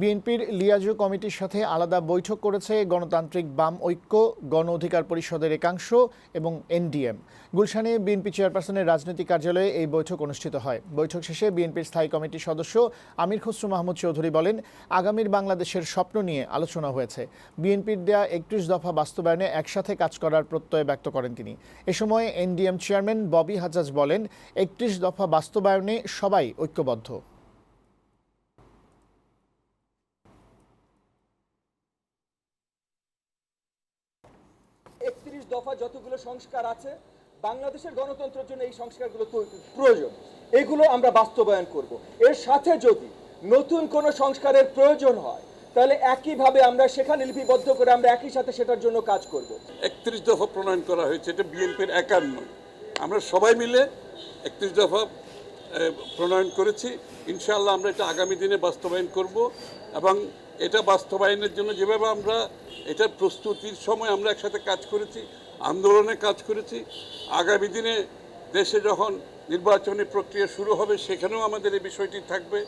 বিএনপির লিয়াজু কমিটির সাথে আলাদা বৈঠক করেছে গণতান্ত্রিক বাম ঐক্য, গণ অধিকার পরিষদের একাংশ এবং এনডিএম। গুলশানে বিএনপি চেয়ারপারসনের রাজনৈতিক কার্যালয়ে এই বৈঠক অনুষ্ঠিত হয়। বৈঠক শেষে বিএনপির স্থায়ী কমিটির সদস্য আমির খসরু মাহমুদ চৌধুরী বলেন, আগামীর বাংলাদেশের স্বপ্ন নিয়ে আলোচনা হয়েছে। বিএনপির দেয়া একত্রিশ দফা বাস্তবায়নে একসাথে কাজ করার প্রত্যয় ব্যক্ত করেন তিনি। এ সময় এনডিএম চেয়ারম্যান ববি হাজাজ বলেন, একত্রিশ দফা বাস্তবায়নে সবাই ঐক্যবদ্ধ। একত্রিশ দফা যতগুলো সংস্কার আছে, বাংলাদেশের গণতন্ত্রের জন্য এই সংস্কারগুলো প্রয়োজন। এগুলো আমরা বাস্তবায়ন করব। এর সাথে যদি নতুন কোনো সংস্কারের প্রয়োজন হয়, তাহলে একইভাবে আমরা সেখানে লিপিবদ্ধ করে আমরা একই সাথে সেটার জন্য কাজ করব। একত্রিশ দফা প্রণয়ন করা হয়েছে, এটা বিএনপির একার নয় আমরা সবাই মিলে একত্রিশ দফা প্রণয়ন করেছি। ইনশাআল্লাহ আমরা এটা আগামী দিনে বাস্তবায়ন করব এবং এটা বাস্তবায়নের জন্য যেভাবে আমরা এটার প্রস্তুতির সময় আমরা একসাথে কাজ করেছি, আন্দোলনে কাজ করেছি, আগামী দিনে দেশে যখন নির্বাচনী প্রক্রিয়া শুরু হবে সেখানেও আমাদের এই বিষয়টি থাকবে।